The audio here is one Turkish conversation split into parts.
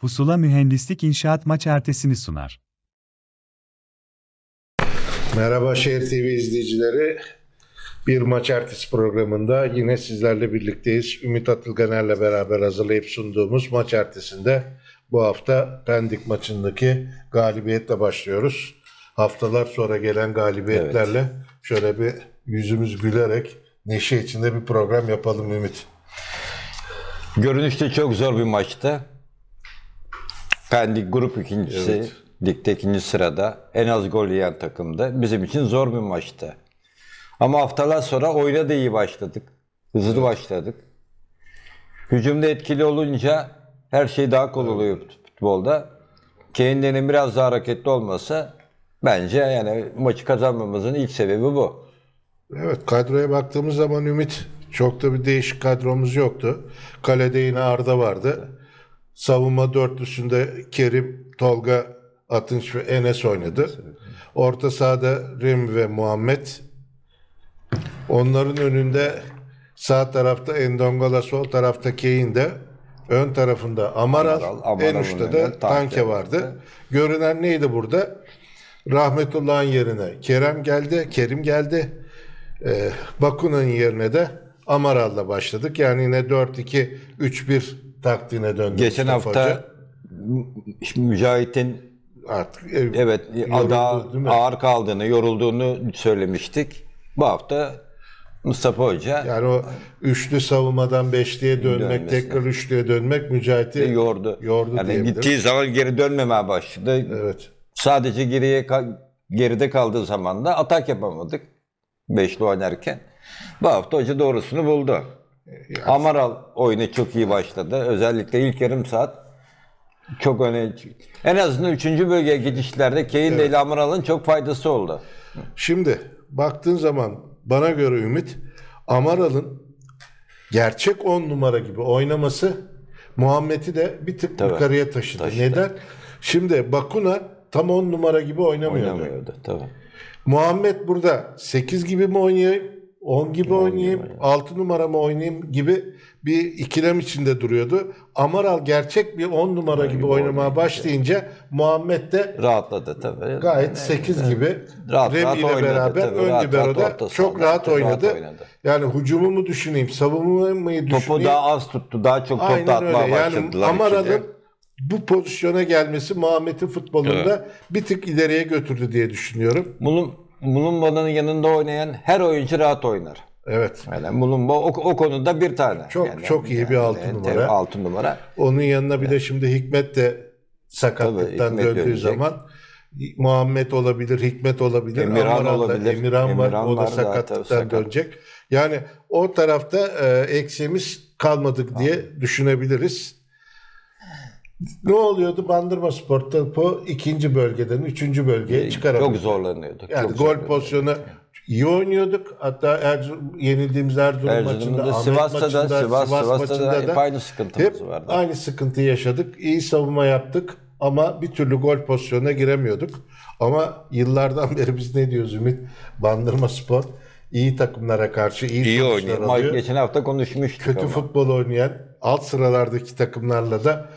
Pusula Mühendislik İnşaat maç ertesini sunar. Merhaba Şehir TV izleyicileri. Bir maç ertesi programında yine sizlerle birlikteyiz. Ümit Atılganer'le beraber hazırlayıp sunduğumuz maç ertesinde bu hafta Pendik maçındaki galibiyetle başlıyoruz. Haftalar sonra gelen galibiyetlerle şöyle bir yüzümüz gülerek neşe içinde bir program yapalım Ümit. Görünüşte çok zor bir maçtı. Pendik grup ikincisi, Evet. ligde ikinci sırada. En az gol yiyen takımdı. Bizim için zor bir maçtı. Ama haftalar sonra oyuna da iyi başladık. Hızlı başladık. Hücumda etkili olunca her şey daha kolay oluyor futbolda. Kane'lerin biraz daha hareketli olması bence yani maçı kazanmamızın ilk sebebi bu. Evet kadroya baktığımız zaman Ümit çok da bir değişik kadromuz yoktu. Kalede yine Arda vardı. Savunma dörtlüsünde Kerim, Tolga, Atınç ve Enes oynadı. Orta sahada Rim ve Muhammed. Onların önünde sağ tarafta Endongola, sol tarafta Kane de ön tarafında Amaral, Amaral, Amaral'ın en da önünde Tanke vardı. Görünen neydi burada? Rahmetullah'ın yerine Kerem geldi, Kerim geldi. Ee, Bakuna'nın yerine de Amaral'la başladık. Yani yine 4-2-3-1 taktiğine döndü Geçen Mustafa hafta. Mücahit'in Artık e, Evet, mi? ağır kaldığını, yorulduğunu söylemiştik. Bu hafta Mustafa Hoca Yani o üçlü savunmadan beşliye dönmek, Dönmesi. tekrar üçlüye dönmek Mücahit'i yordu. yordu yani gittiği zaman geri dönmemeye başladı. Evet. Sadece geriye geride kaldığı zaman da atak yapamadık. Beşli oynarken. Bu hafta hoca doğrusunu buldu. Amaral oyunu çok iyi başladı. Özellikle ilk yarım saat çok öne en azından 3. bölgeye gidişlerde Kane ile Amaral'ın çok faydası oldu. Şimdi baktığın zaman bana göre Ümit Amaral'ın gerçek 10 numara gibi oynaması Muhammed'i de bir tık Tabii. yukarıya taşıdı. Taşıdı. Neden? Şimdi Bakuna tam 10 numara gibi oynamıyordu. Oynamıyordu tabii. Muhammed burada 8 gibi mi oynayayım, 10 gibi oynayayım, gibi 6 numara mı oynayayım gibi bir ikilem içinde duruyordu. Amaral gerçek bir 10 numara gibi oynamaya başlayınca Muhammed de Rahatladı tabii. gayet 8 gibi Rahat, Rem rahat ile oynadı beraber tabii. ön Rahat, libero'da rahat çok rahat Rahat oynadı. oynadı. Yani hücumu mu düşüneyim, savunma mı düşüneyim? Topu daha az tuttu. Daha çok top da Aynen öyle. Yani. Amaral'ın bu pozisyona gelmesi Muhammed'in futbolunda bir tık ileriye götürdü diye düşünüyorum. Mulum, Mulumba'nın yanında oynayan her oyuncu rahat oynar. Evet. Yani Mulumba o, o konuda bir tane. Çok- Yani- çok iyi bir altı yani numara. Altı numara. Onun yanına bir de şimdi Hikmet de sakatlıktan Tabii, döndüğü dönecek. zaman Muhammed olabilir, Hikmet olabilir, Emirhan Amaral da- olabilir. Emirhan var, Emirhan o da var sakatlıktan sakat. dönecek. Yani o tarafta e, eksiğimiz kalmadık diye düşünebiliriz. Ne oluyordu? Bandırma Spor topu ikinci bölgeden üçüncü bölgeye çıkaramıyordu. Çok zorlanıyorduk. Yani çok gol zorlanıyorduk. pozisyonu iyi oynuyorduk. Hatta Erzurum, yenildiğimiz Erzurum Erzurum'da maçında, da, Ahmet Sivas'ta da, maçında, Sivas, Sivas Sivas'ta da maçında hep aynı sıkıntımız hep vardı. aynı sıkıntıyı yaşadık. İyi savunma yaptık ama bir türlü gol pozisyonuna giremiyorduk. Ama yıllardan beri biz ne diyoruz Ümit? Bandırma Spor iyi takımlara karşı iyi, İyi sonuçlar oynuyor. Alıyor. Geçen hafta konuşmuştuk Kötü ama. futbol oynayan alt sıralardaki takımlarla da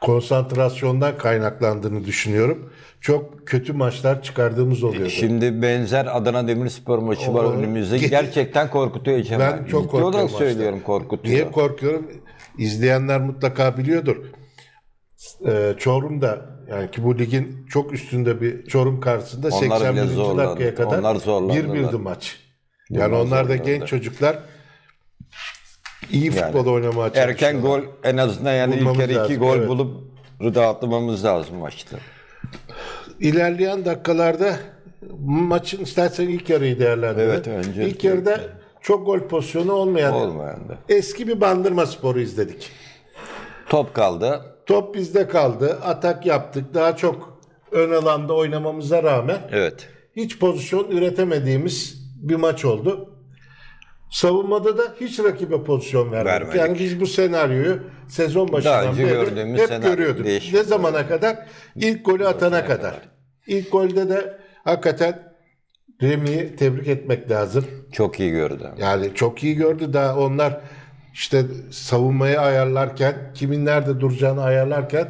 konsantrasyondan kaynaklandığını düşünüyorum. Çok kötü maçlar çıkardığımız oluyordu. Şimdi benzer Adana Demirspor maçı var önümüzde. Ge- Gerçekten korkutuyor Ecem. Ben çok Ciddi olarak korkuyorum söylüyorum maçtan. korkutuyor. Niye korkuyorum? İzleyenler mutlaka biliyordur. Ee, Çorum'da yani ki bu ligin çok üstünde bir Çorum karşısında Onlar bile 81. zorlandı. dakikaya kadar Onlar zorlandılar. 1-1'di maç. Yani Onlar onlar da zorlandı. genç çocuklar iyi futbol oynamaya çalışıyorlar. Erken gol en azından yani ilk yarı iki gol evet. bulup rahatlamamız lazım maçta. İlerleyen dakikalarda maçın istersen ilk yarıyı değerlendir. Evet, önce- İlk yarıda çok gol pozisyonu olmayan Olmayan da. eski bir bandırma sporu izledik. Top kaldı. Top bizde kaldı. Atak yaptık. Daha çok ön alanda oynamamıza rağmen Evet. hiç pozisyon üretemediğimiz bir maç oldu. Savunmada da hiç rakibe pozisyon vermedik. Vermedik. Yani biz bu senaryoyu sezon başından beri hep senaryo, görüyorduk. Ne zamana kadar? İlk golü atana kadar. İlk golde de hakikaten Remi'yi tebrik etmek lazım. Çok iyi gördü. Yani çok iyi gördü daha onlar işte savunmayı ayarlarken, kimin nerede duracağını ayarlarken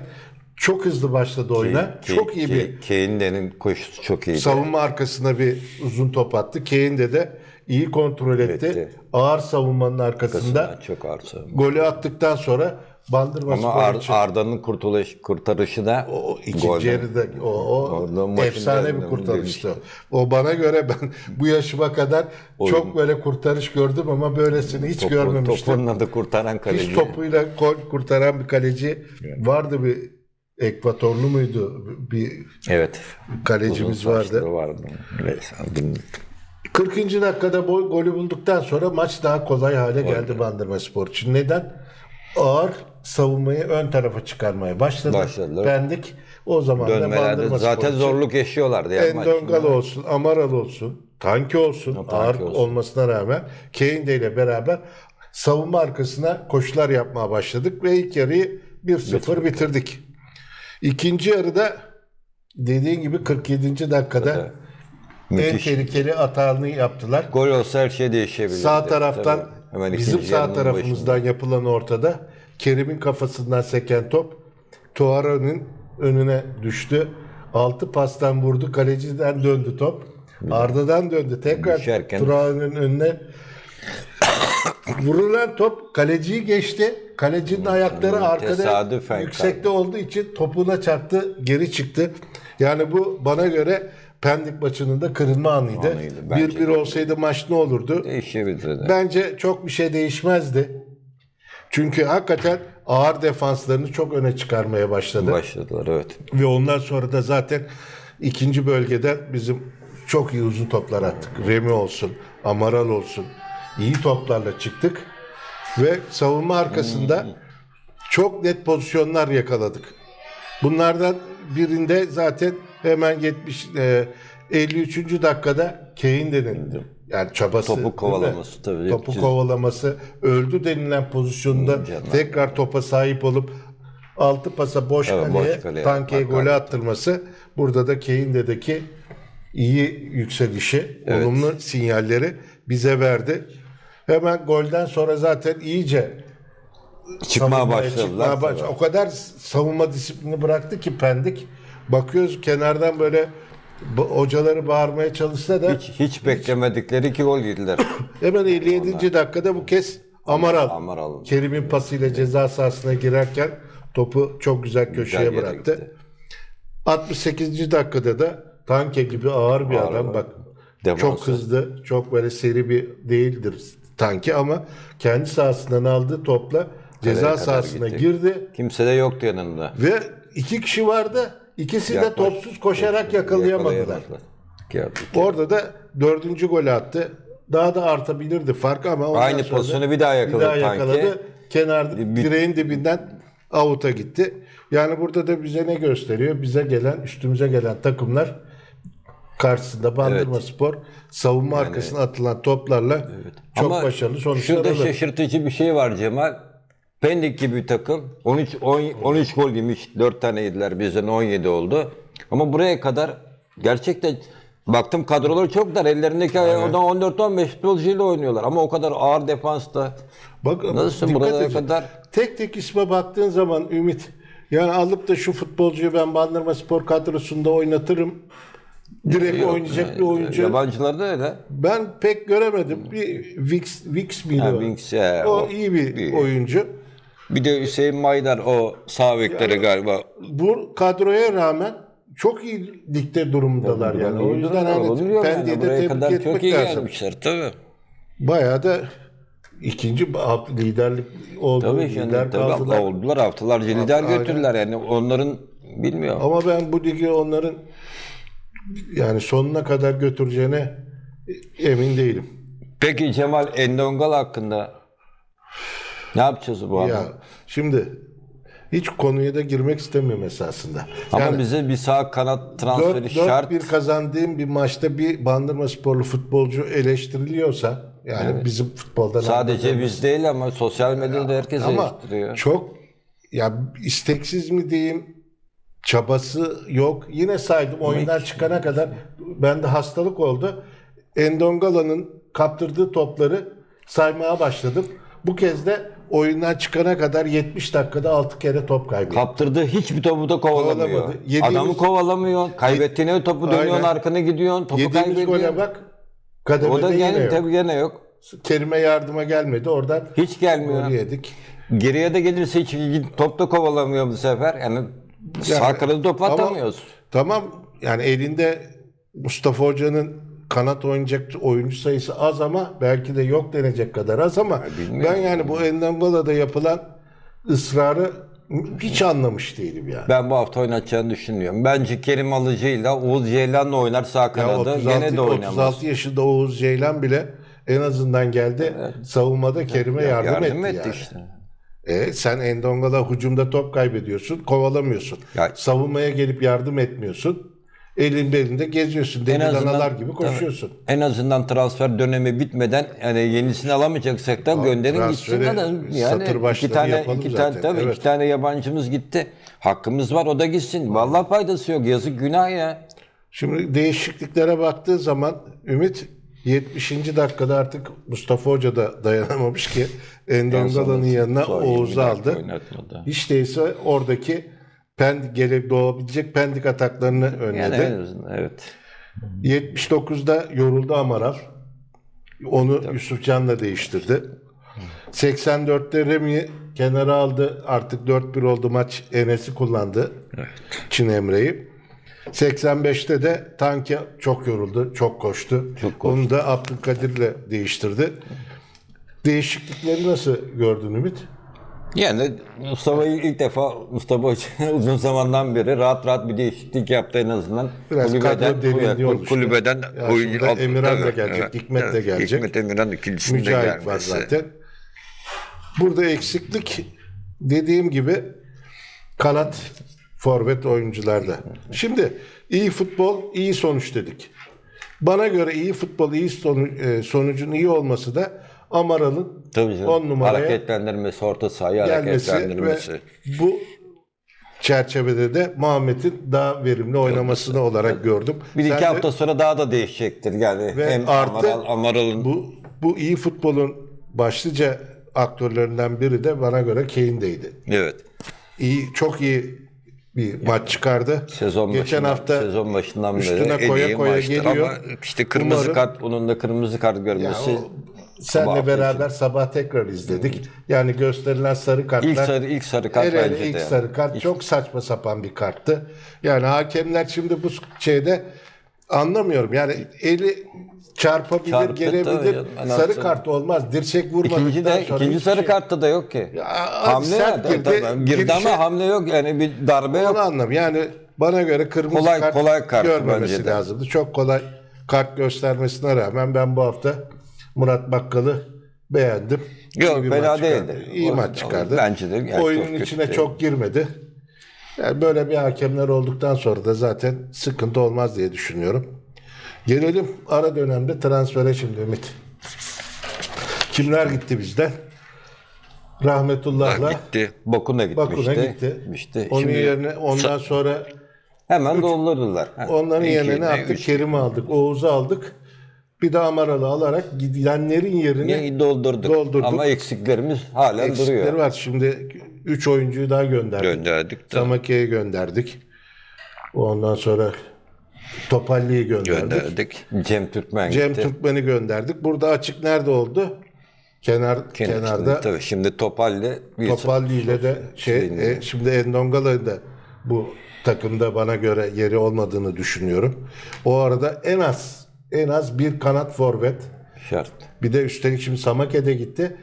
çok hızlı başladı oyuna. Ki- çok iyi ki- bir Kane'lerin koşusu çok iyiydi. savunma arkasına bir uzun top attı. Kane de de iyi kontrol etti. Etti. Ağır savunmanın arkasında çok ağır savunma. golü attıktan sonra Bandırma Ama Spor Ar- için Arda'nın kurtuluş, kurtarışı da o ikinci yarıda o, o efsane bir kurtarıştı. O bana göre ben bu yaşıma kadar çok böyle kurtarış gördüm ama böylesini hiç Topu- görmemiştim. Topunla da kurtaran kaleci. Hiç topuyla gol kurtaran bir kaleci vardı bir Ekvatorlu muydu? Bir Evet. kalecimiz Uzun vardı. vardı. Neyse, 40. dakikada bu golü bulduktan sonra maç daha kolay hale geldi Bandırma Spor için. Neden? Ağır savunmayı ön tarafa çıkarmaya başladı. Başladılar. Bendik. O zaman da Bandırma zaten Spor zorluk yaşıyorlardı. Yani Endongal olsun, Amaral olsun, Tanki olsun, Tanki ağır olsun. olmasına rağmen Kane ile beraber savunma arkasına koşular yapmaya başladık ve ilk yarıyı 1-0 bitirdik. İkinci yarıda dediğin gibi 47. dakikada en Müthiş. tehlikeli hatanı yaptılar. Gol olsa her şey değişebilirdi. Sağ taraftan. Hemen bizim sağ tarafımızdan yapılan ortada Kerim'in kafasından seken top Tuara'nın önüne düştü. Altı pastan vurdu. Kaleciden döndü top. Arda'dan döndü. Tekrar Düşerken- Tuara'nın önüne vurulan top kaleciyi geçti. Kalecinin ayakları arkada tesadüfen yüksekte olduğu için topuna çarptı, geri çıktı. Yani bu bana göre Pendik maçının da kırılma anıydı. Anıydı, bence 1-1 de. olsaydı maç ne olurdu? Değişebilirdi. Bence çok bir şey değişmezdi. Çünkü hakikaten ağır defanslarını çok öne çıkarmaya başladı. Başladılar evet. Ve ondan sonra da zaten ikinci bölgeden bizim çok iyi uzun toplar attık. Remi olsun, Amaral olsun. iyi toplarla çıktık. Ve savunma arkasında çok net pozisyonlar yakaladık. Bunlardan birinde zaten hemen 70 e, 53. dakikada Kane denilen yani çabası Topu kovalaması tabii. Topu Çiz- kovalaması öldü denilen pozisyonda Canım. tekrar topa sahip olup altı pasa boş Evet, kaleye, boş kaleye Tanke'ye bak- golü attırması burada da Kane'deki iyi yükselişi, Evet. olumlu sinyalleri bize verdi. Hemen golden sonra zaten iyice Çıkmaya başladılar. çıkmaya baş- O kadar savunma disiplini bıraktı ki Pendik. Bakıyoruz kenardan böyle hocaları bağırmaya çalışsa da Hiç, hiç beklemedikleri iki gol yediler. hemen 57. dakikada bu kez Amaral, Amaral. Kerim'in pasıyla ceza sahasına girerken topu çok güzel köşeye yere bıraktı. gitti. 68. dakikada da Tanke gibi ağır bir Ağır adam adam. bak. Defansı. Çok hızlı, çok böyle seri bir değildir Tanke ama kendi sahasından aldığı topla ceza kadar sahasına girdi Kimse de yoktu yanında. ve iki kişi vardı. İkisi de Yaklaş- topsuz koşarak yakalayamadılar. Orada da dördüncü golü attı. Daha da artabilirdi fark ama ondan Aynı sonra pozisyonu bir daha yakaladı Tanke. yakaladı. Kenar Bir- direğin dibinden avuta gitti. Yani burada da bize ne gösteriyor? Bize gelen, üstümüze gelen takımlar karşısında Bandırma Evet. Spor savunma arkasına atılan toplarla çok Ama başarılı sonuçlar Şurada alır. şaşırtıcı bir şey var Cemal. Pendik gibi bir takım 13 10 13 gol yemiş. 4 tane yediler. Bizden 17 oldu. Ama buraya kadar gerçekten baktım kadroları çok dar. Ellerindeki oradan 14 15 futbolcuyla oynuyorlar ama o kadar ağır defansta Bak, Nasıl dikkat buralara edin. kadar? Tek tek isme baktığın zaman Ümit yani alıp da şu futbolcuyu ben Bandırma Spor kadrosunda oynatırım. Direkt Yok, oynayacak yani bir oyuncu. Yabancılar da öyle. Ben pek göremedim. Bir Wix, Wix miydi Ha, o? Winks, he, o, o. iyi bir İyi. oyuncu. Bir de Hüseyin Maydar o sağ bekleri galiba. Bu kadroya rağmen çok iyi dikte durumdalar yani. O yüzden hani yani. Pendik'e de tebrik kadar çok etmek iyi lazım. gelmişler tabii. Bayağı da ikinci liderlik oldu. Tabii lider şimdi tabii kaldılar. oldular haftalarca lider götürdüler yani onların bilmiyorum. Ama ben bu ligi onların yani sonuna kadar götüreceğine emin değilim. Peki Cemal Endongal hakkında ne yapacağız bu adam? Ya şimdi hiç konuya da girmek istemiyorum esasında. Ama Yani bize bir sağ kanat transferi 4, şart. 4-1 kazandığım bir maçta bir Bandırma sporlu futbolcu eleştiriliyorsa yani bizim futboldan Sadece biz değil ama sosyal medyada herkes ama eleştiriyor. çok ya isteksiz mi diyeyim çabası yok. Yine saydım oyundan çıkana kadar bende hastalık oldu. Endongala'nın kaptırdığı topları saymaya başladım. Bu kez de oyundan çıkana kadar 70 dakikada 6 kere top kaybetti. Kaptırdığı hiçbir topu da kovalamıyor. Kovalamadı. Yediğimiz- Adamı kovalamıyor. Kaybettiğine topu dönüyorsun Aynen. arkana gidiyorsun. Topu Yediğimiz kaybediyor. gole bak. Kademede O da yine gene, yok. tabii gene yok. Kerime yardıma gelmedi. Oradan Hiç gelmiyor. golü yedik. Geriye de gelirse hiç top da kovalamıyor bu sefer. Yani, sağ kanada top ama- atamıyoruz. Tamam yani elinde Mustafa Hoca'nın kanat oynayacak oyuncu sayısı az ama belki de yok denecek kadar az ama bilmiyorum. ben yani bu Endangola'da yapılan ısrarı hiç anlamış değilim yani. Ben bu hafta oynatacağını düşünüyorum. Bence Kerim Alıcı'yla Oğuz Ceylan'la oynar sağ kanada. 36, Gene de oynamaz. 36 yaşında Oğuz Ceylan bile en azından geldi savunmada Kerim'e yardım, Yardım etti, etti yani. işte. E, sen Endongala hücumda top kaybediyorsun, kovalamıyorsun. Ya- Savunmaya gelip yardım etmiyorsun. Elin belinde geziyorsun. Deli danalar gibi koşuyorsun. En azından transfer dönemi bitmeden yani yenisini alamayacaksak da gönderin gitsin adam. Yani iki tane iki zaten, tane tabii evet. iki tane yabancımız gitti. Hakkımız var o da gitsin. Vallahi faydası yok. Yazık günah ya. Şimdi değişikliklere baktığı zaman Ümit 70. dakikada artık Mustafa Hoca da dayanamamış ki Endongala'nın yanına Son 20 Oğuz'u aldı. Hiç değilse oradaki pendik gelip doğabilecek pendik ataklarını Yani önledi. en azından evet. 79'da yoruldu Amaral. Onu Yusuf Can'la değiştirdi. 84'te Remi kenara aldı. Artık 4-1 oldu maç. Enes'i kullandı. Çin Emre'yi. 85'te de Tanke çok yoruldu. Çok koştu. Çok koştu. Onu da Abdülkadir'le değiştirdi. Değişiklikleri nasıl gördün Ümit? Yani Mustafa'yı ilk defa Mustafa uzun zamandan beri rahat rahat bir değişiklik yaptı en azından. Biraz kadro derinliği kul- oluştu. kulübeden Ya şimdi aldı. Emirhan da gelecek, Hikmet de gelecek. Hikmet Emirhan ikincisinde Mücahit gelmesi. var zaten. Burada eksiklik dediğim gibi kanat forvet oyuncularda. Şimdi iyi futbol iyi sonuç dedik. Bana göre iyi futbol iyi e, sonucun iyi olması da Amaral'ın Tabii canım. 10 numaraya Hareketlendirmesi, orta sahayı gelmesi ve hareketlendirmesi. bu çerçevede de Muhammed'in daha verimli oynamasını olarak gördüm. Bir iki Sen de- hafta sonra daha da değişecektir. Yani Ve hem artı Amaral, Amaral'ın Bu bu iyi futbolun başlıca aktörlerinden biri de bana göre Kane'deydi. evet. İyi, çok iyi bir maç çıkardı. Sezon Geçen başından, hafta sezon başından beri üstüne koya koya geliyor. Ama işte kırmızı Umarım- kart, bunun da kırmızı kart görmesi. o- senle beraber sabah tekrar izledik. Yani gösterilen sarı kartlar. ilk sarı ilk sarı kart bence ilk de. sarı kart çok saçma sapan bir karttı. Yani hakemler şimdi bu şeyde anlamıyorum. Yani eli çarpabilir, Çarptı, tabii gelebilir. Ben sarı kart olmaz. Dirsek vurmadıktan İkinci de sonra ikinci sarı şey- kartta da yok ki. Ya, hamle sert girdi, Girdi, girdi girişe- ama hamle yok. Yani bir darbe yok. Onu anlam. Yani bana göre kırmızı Kolay- kart, kolay kart görmemesi lazımdı. Çok kolay kart göstermesine rağmen ben bu hafta Murat Bakkal'ı beğendim. Yok, İyi fena değildi. İyi O- maç çıkardı. bence de yani Oyunun çok içine değil. çok girmedi. Yani böyle bir hakemler olduktan sonra da zaten sıkıntı olmaz diye düşünüyorum. Gelelim ara dönemde transfere şimdi Ümit. Kimler gitti bizden? Rahmetullah'la gitti. Bakuna gitmişti. Bakuna gitti. Gitmişti. Onun Şimdi yerine ondan sonra hemen doldurdular. Ha, Onların yerine ne, yaptık? üç. Kerim'i aldık, Oğuz'u aldık. Bir de Amaralı alarak gidenlerin yerine Yine doldurduk. Doldurduk. Ama eksiklerimiz halen eksikleri duruyor. var. Şimdi 3 oyuncuyu daha gönderdik. Gönderdik de. Samake'ye gönderdik. Ondan sonra Topalli'yi gönderdik. Gönderdik. Cem Türkmen Cem gitti. Türkmen'i gönderdik. Burada açık nerede oldu? Kenar Kenar- kenarda Tabii şimdi Topal'le bir Topalli ile de şey e, şimdi Endongala'nın da bu takımda bana göre yeri olmadığını düşünüyorum. O arada en az en az bir kanat forvet şart. bir de üstelik şimdi Samake'de gitti.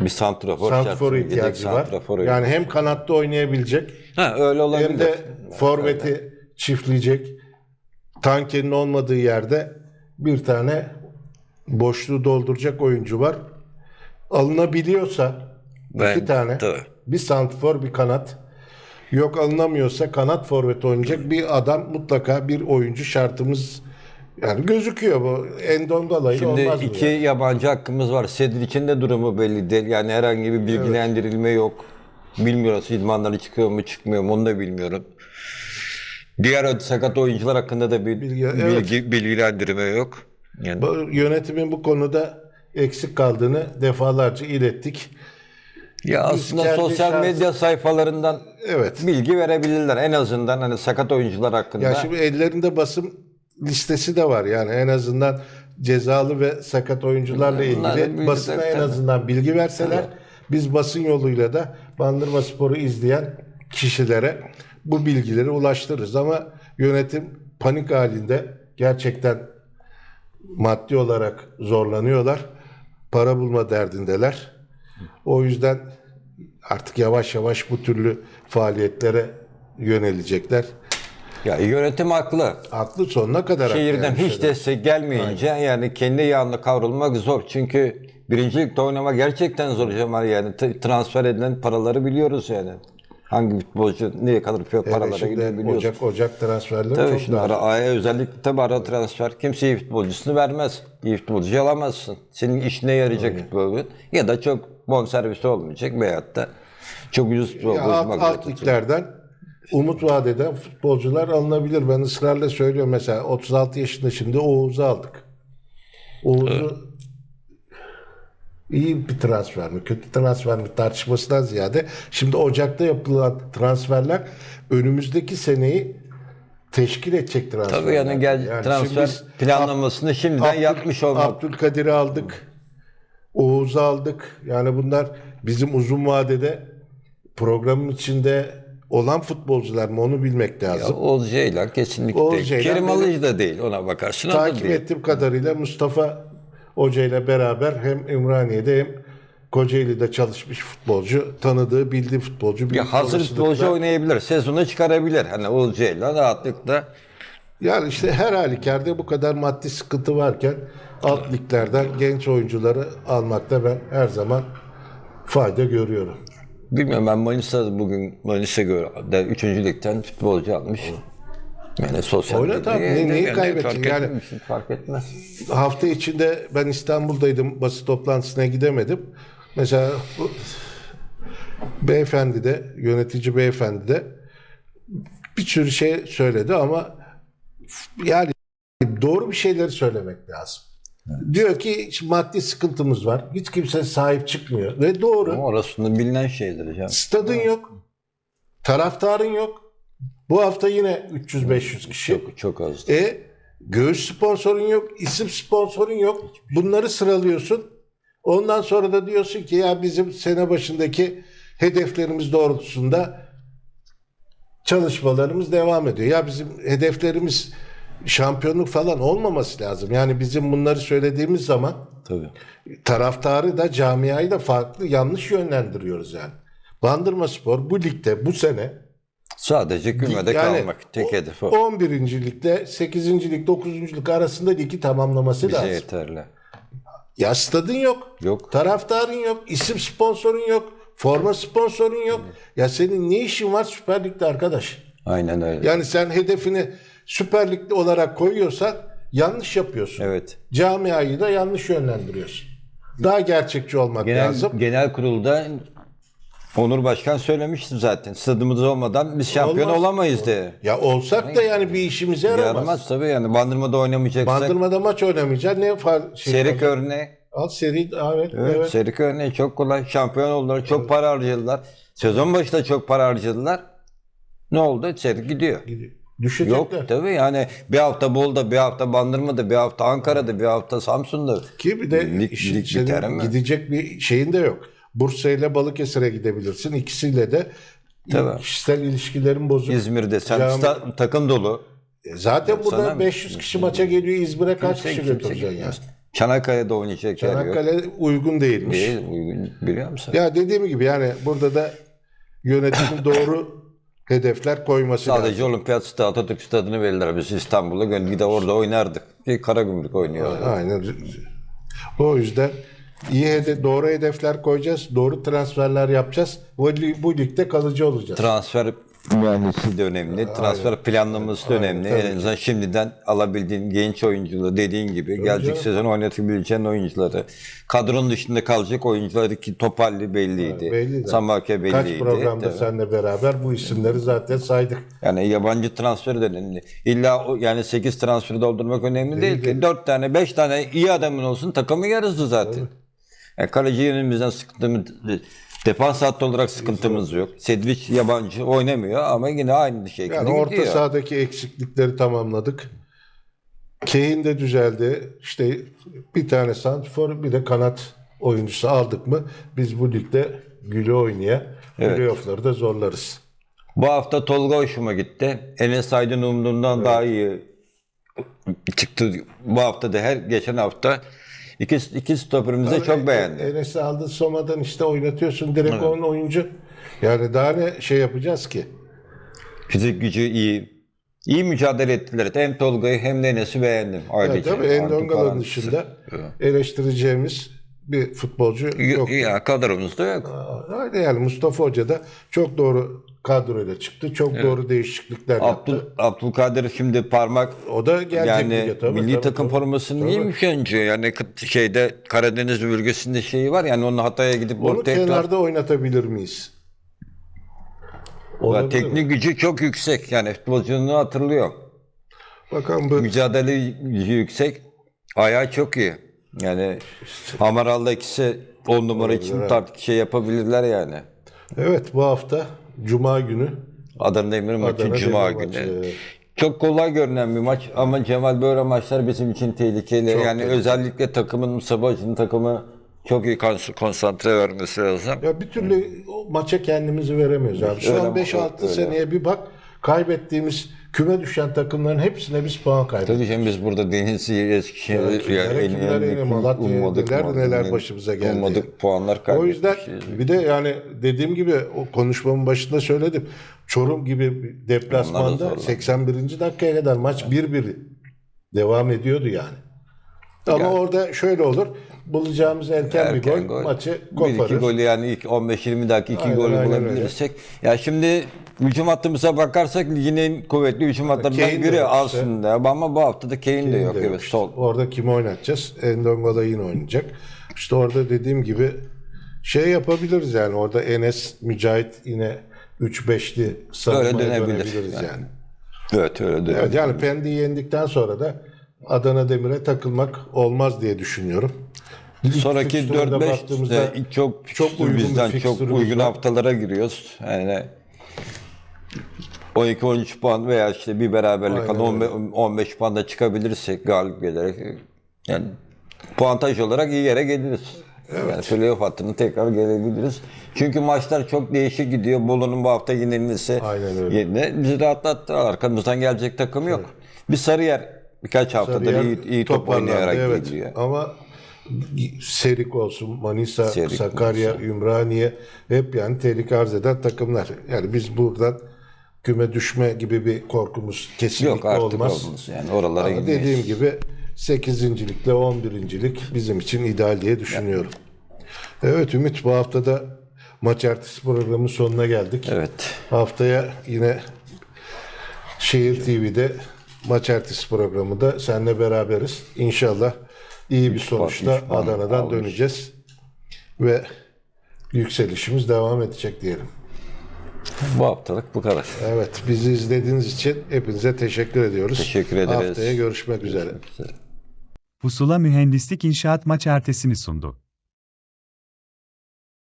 Bir santrafor Santrfor'a şart. ihtiyacı Yedek var. santrafor Yani hem kanatta oynayabilecek ha, öyle olabilir. hem de forveti çiftleyecek. Tankenin olmadığı yerde bir tane boşluğu dolduracak oyuncu var. Alınabiliyorsa Ben- iki tane tabii. bir santrfor bir kanat yok alınamıyorsa kanat forvet oynayacak bir adam mutlaka bir oyuncu şartımız yani gözüküyor bu Endongala'yı Şimdi olmaz mı? iki ya? yabancı hakkımız var. Sedric'in de durumu belli değil. Yani herhangi bir bilgilendirilme yok. Bilmiyoruz idmanları çıkıyor mu çıkmıyor mu onu da bilmiyorum. Diğer sakat oyuncular hakkında da bir Bilgi- bilgi, bilgilendirme yok. Yani Bu Yönetimin bu konuda eksik kaldığını defalarca ilettik. Ya Biz aslında sosyal şahs- medya sayfalarından Evet. bilgi verebilirler. En azından hani sakat oyuncular hakkında. Ya şimdi ellerinde basın listesi de var yani en azından cezalı ve sakat oyuncularla ilgili basına en azından bilgi verseler biz basın yoluyla da Bandırma Spor'u izleyen kişilere bu bilgileri ulaştırırız ama yönetim panik halinde gerçekten maddi olarak zorlanıyorlar. Para bulma derdindeler. O yüzden artık yavaş yavaş bu türlü faaliyetlere yönelecekler. Ya yönetim haklı. Aklı sonuna kadar haklı Şehirden yani hiç şeyden. destek gelmeyince yani kendi yağında kavrulmak zor. Çünkü birinci ligde oynamak gerçekten zor Cemal yani. T- transfer edilen paraları biliyoruz yani. Hangi futbolcu neye kadar Evet, paralara şimdi gidiyor biliyoruz. Ocak Ocak transferleri Tabii çok şimdi daha. ara, aya özellikle tabii ara transfer kimse iyi futbolcusunu vermez. İyi futbolcu alamazsın. Senin işine yarayacak futbolcu ya da çok bonservisi olmayacak veyahut da çok ucuz futbolcu Ya alt, bulmak alt zorunda. liglerden umut vaat eden futbolcular alınabilir. Ben ısrarla söylüyorum mesela 36 yaşında şimdi Oğuz'u aldık. Oğuz'u iyi bir transfer mi, kötü transfer mi tartışmasından ziyade şimdi Ocak'ta yapılan transferler önümüzdeki seneyi teşkil edecek transferler. Tabii yani gel şimdi transfer biz planlamasını şimdiden Abdül- yapmış olmak. Abdülkadir'i aldık. Oğuz'u aldık. Yani bunlar bizim uzun vadede programın içinde olan futbolcular mı onu bilmek Ya lazım. Oğuz Ceylan kesinlikle Oğuz. Ceylan Kerim Alıcı da değil ona bakarsın. Takip değil. ettiğim kadarıyla Mustafa Hoca ile beraber hem Ümraniye'de hem Kocaeli'de çalışmış futbolcu, tanıdığı, bildiği futbolcu. Ya hazır futbolcu oynayabilir. Sezonu çıkarabilir. Hani Oğuz Ceylan rahatlıkla Yani işte her halükarda bu kadar maddi sıkıntı varken alt liglerden genç oyuncuları almakta ben her zaman fayda görüyorum. Bilmiyorum ben Manisa bugün Manisa göre 3. ligden futbolcu almış. Yani sosyal medyaya tabii, ne- neyi kaybedecek? fark Yani- fark etmez. hafta içinde ben İstanbul'daydım. Basın toplantısına gidemedim. Mesela bu beyefendi de, yönetici beyefendi de bir sürü şey söyledi ama yani doğru bir şeyleri söylemek lazım. Diyor ki "Şimdi maddi sıkıntımız var. Hiç kimse sahip çıkmıyor. Ve doğru. Ama orasında bilinen şeydir canım. Stadın yok. Taraftarın yok. Bu hafta yine 300-500 kişi. Çok, çok az. E göğüs sponsorun yok, isim sponsorun yok. Bunları sıralıyorsun. Ondan sonra da diyorsun ki ya bizim sene başındaki hedeflerimiz doğrultusunda çalışmalarımız devam ediyor. Ya bizim hedeflerimiz şampiyonluk falan olmaması lazım. Yani bizim bunları söylediğimiz zaman Tabii. taraftarı da camiayı da farklı yanlış yönlendiriyoruz yani. Bandırma Spor bu ligde bu sene Sadece kümede yani kalmak. Tek hedef o. 11. ligde 8. lig 9. lig arasında ligi tamamlaması Bize lazım. yeterli. Ya stadın yok. Yok. Taraftarın yok. isim sponsorun yok. Forma sponsorun yok. Ya senin ne işin var Süper Lig'de arkadaş? Aynen öyle. Yani sen hedefini Süper Lig'de olarak koyuyorsan yanlış yapıyorsun. Evet. Camiayı da yanlış yönlendiriyorsun. Daha gerçekçi olmak Genel, lazım. genel kurulda Onur Başkan söylemişti zaten. Stadımız olmadan biz şampiyon Olmaz. olamayız diye. Ya olsak da yani bir işimize yaramaz. Yaramaz tabii yani. Bandırmada oynamayacaksak. Bandırmada maç oynamayacaksın. Ne far şey Serik örneği. Al seri evet. Evet, evet. Serik örneği çok kolay. Şampiyon oldular. Çok para harcadılar. Sezon başında çok para harcadılar. Ne oldu? Serik gidiyor. Düşecekler. Yok tabii yani bir hafta Bolu'da, bir hafta Bandırma'da, bir hafta Ankara'da, bir hafta Samsun'da. Ki bir de Lig- işin lig senin gidecek bir şeyin de yok. Bursa ile Balıkesir'e gidebilirsin. İkisiyle de Tabii. kişisel ilişkilerin bozuk. İzmir'de sen Cami- takım dolu. E Zaten burada sana mı? 500 kişi maça geliyor. İzmir'e kaç Kimse- kişi götüreceksin ya? gitmez. Çanakkale'de oynayacak yer yok. Çanakkale uygun değilmiş. Değil, uygun biliyor musun? Ya dediğim gibi yani burada da yönetimin doğru hedefler koyması lazım. Sadece Olimpiyat Stadı, Atatürk Stadı'nı verirler. Biz İstanbul'a gönül gider orada oynardık. Bir Karagümrük oynuyor. Aynen. O yüzden iyi hede- doğru hedefler koyacağız. Doğru transferler yapacağız. Bu, bu ligde kalıcı olacağız. Transfer mühendisliği de önemli. Transfer planlaması da önemli. tabii En azından şimdiden alabildiğin genç oyuncuları dediğin gibi gelecek canım. sezon oynatabileceğin oyuncuları. Kadronun dışında kalacak oyuncuları ki Topalli belliydi. belliydi. Samake belliydi. Kaç programda Tabii. seninle beraber bu isimleri zaten saydık. Yani yabancı transferi de önemli. İlla o- yani 8 transferi doldurmak önemli değil, ki. 4 tane 5 tane iyi adamın olsun takımı yarısı zaten. Yani kaleci yönümüzden sıkıntımız Defans hattı olarak sıkıntımız yok. Sedviç yabancı oynamıyor ama yine aynı şekilde Yani orta gidiyor. sahadaki eksiklikleri tamamladık. Kane de düzeldi. İşte bir tane santifor bir de kanat oyuncusu aldık mı biz bu ligde güle oynaya Evet. playoff'ları da zorlarız. Bu hafta Tolga hoşuma gitti. Enes Aydın umduğumdan daha iyi çıktı. Bu hafta da her geçen hafta iki, iki stoperimizi de çok beğendim. Enes'i aldın Soma'dan işte oynatıyorsun direkt onun oyuncu. Yani daha ne şey yapacağız ki? Fizik gücü iyi. İyi mücadele ettiler. Hem Tolga'yı hem de Enes'i beğendim. Evet, Ayrıca. tabii Endongala'nın dışında eleştireceğimiz bir futbolcu yok. Yok, ya kadromuzda yok. Öyle yani Mustafa Hoca da çok doğru kadroyla çıktı. Çok doğru değişiklikler Abdül, yaptı. Abdülkadir şimdi parmak O da gelecek yani lige tabii. milli tabii, takım tabii. formasını Tabii. giymiş önce. Yani şeyde Karadeniz bölgesinde şeyi var. Yani onun Hatay'a gidip Onu tekrar kenarda oynatabilir miyiz? Ya Olabilir mi? teknik gücü çok yüksek. Yani futbolculuğunu hatırlıyor. Bakalım bu Mücadele gücü yüksek. Ayağı çok iyi. Yani Hamaral'da ikisi 10 numara için evet. tart şey yapabilirler yani. Evet bu hafta Cuma günü Adana Demir maçı Adana Cuma Demir günü. maçı. Çok kolay görünen bir maç ama Cemal böyle maçlar bizim için tehlikeli. Çok yani tehlikeli. özellikle takımın Mustafa Hoca'nın takımı çok iyi kons- konsantre vermesi lazım. ya bir türlü o maça kendimizi veremiyoruz abi. Şu Öyle an ama 5-6 öyle. seneye bir bak kaybettiğimiz küme düşen takımların hepsine biz puan kaybettik. Tabii canım biz burada Denizli, Eskişehir, Evet, kimlere, kimlere yine Malatya'ya neler neler başımıza geldi. Ummadık puanlar O kaybetmişiz. yüzden bir de yani dediğim gibi o konuşmamın başında söyledim. Çorum gibi deplasmanda da zorlandı. 81. dakikaya kadar maç 1-1 devam ediyordu yani. Ama Yani- orada şöyle olur. Bulacağımız erken, bir Erken gol, gol. maçı Bir iki koparır. gol yani ilk 15-20 dakika iki Aynen, gol aynen bulabilirsek. Ya şimdi hücum hattımıza bakarsak ligin en kuvvetli hücum hatlarından Kane biri aslında. Ama bu hafta da Kane, de yok. de Evet, yok. sol. Orada kimi oynatacağız? Endongola yine oynayacak. İşte orada dediğim gibi şey yapabiliriz yani. Orada Enes, Mücahit yine 3-5'li savunmaya Öyle dönebilir dönebiliriz yani. yani. Evet öyle de. Evet yani Pendik'i yendikten sonra da Adana Demir'e takılmak olmaz diye düşünüyorum. Lig Sonraki fikstürüne 4-5 baktığımızda de çok çok uygun bizden çok uygun haftalara giriyoruz. Yani 12-13 puan veya işte bir beraberlik hani 15, 15 puan da çıkabilirsek galip gelerek yani puantaj olarak iyi yere geliriz. Yani playoff hattını tekrar gelebiliriz. Çünkü maçlar çok değişik gidiyor. Bolu'nun bu hafta yenilmesi yerine bizi rahatlattı. Arkamızdan gelecek takım yok. Bir Sarıyer birkaç Sarıyer iyi, iyi top oynayarak evet. geliyor. Ama Serik olsun, Manisa, Serik Sakarya, Ümraniye hep yani tehlike arz eden takımlar. Yani biz buradan küme düşme gibi bir korkumuz kesinlikle Yok artık olmaz. olmaz. Yani oralara Ama gitmeyiz. dediğim gibi 8. 11. lig bizim için ideal diye düşünüyorum. Evet Ümit bu haftada maç ertesi programın sonuna geldik. Evet. Haftaya yine Şehir TV'de maç ertesi programında seninle beraberiz. İnşallah iyi bir sonuçla Adana'dan döneceğiz. Ve yükselişimiz devam edecek diyelim. Bu haftalık bu kadar. Evet bizi izlediğiniz için hepinize teşekkür ediyoruz. Teşekkür ederiz. Haftaya görüşmek üzere. Pusula Mühendislik İnşaat maç ertesini sundu.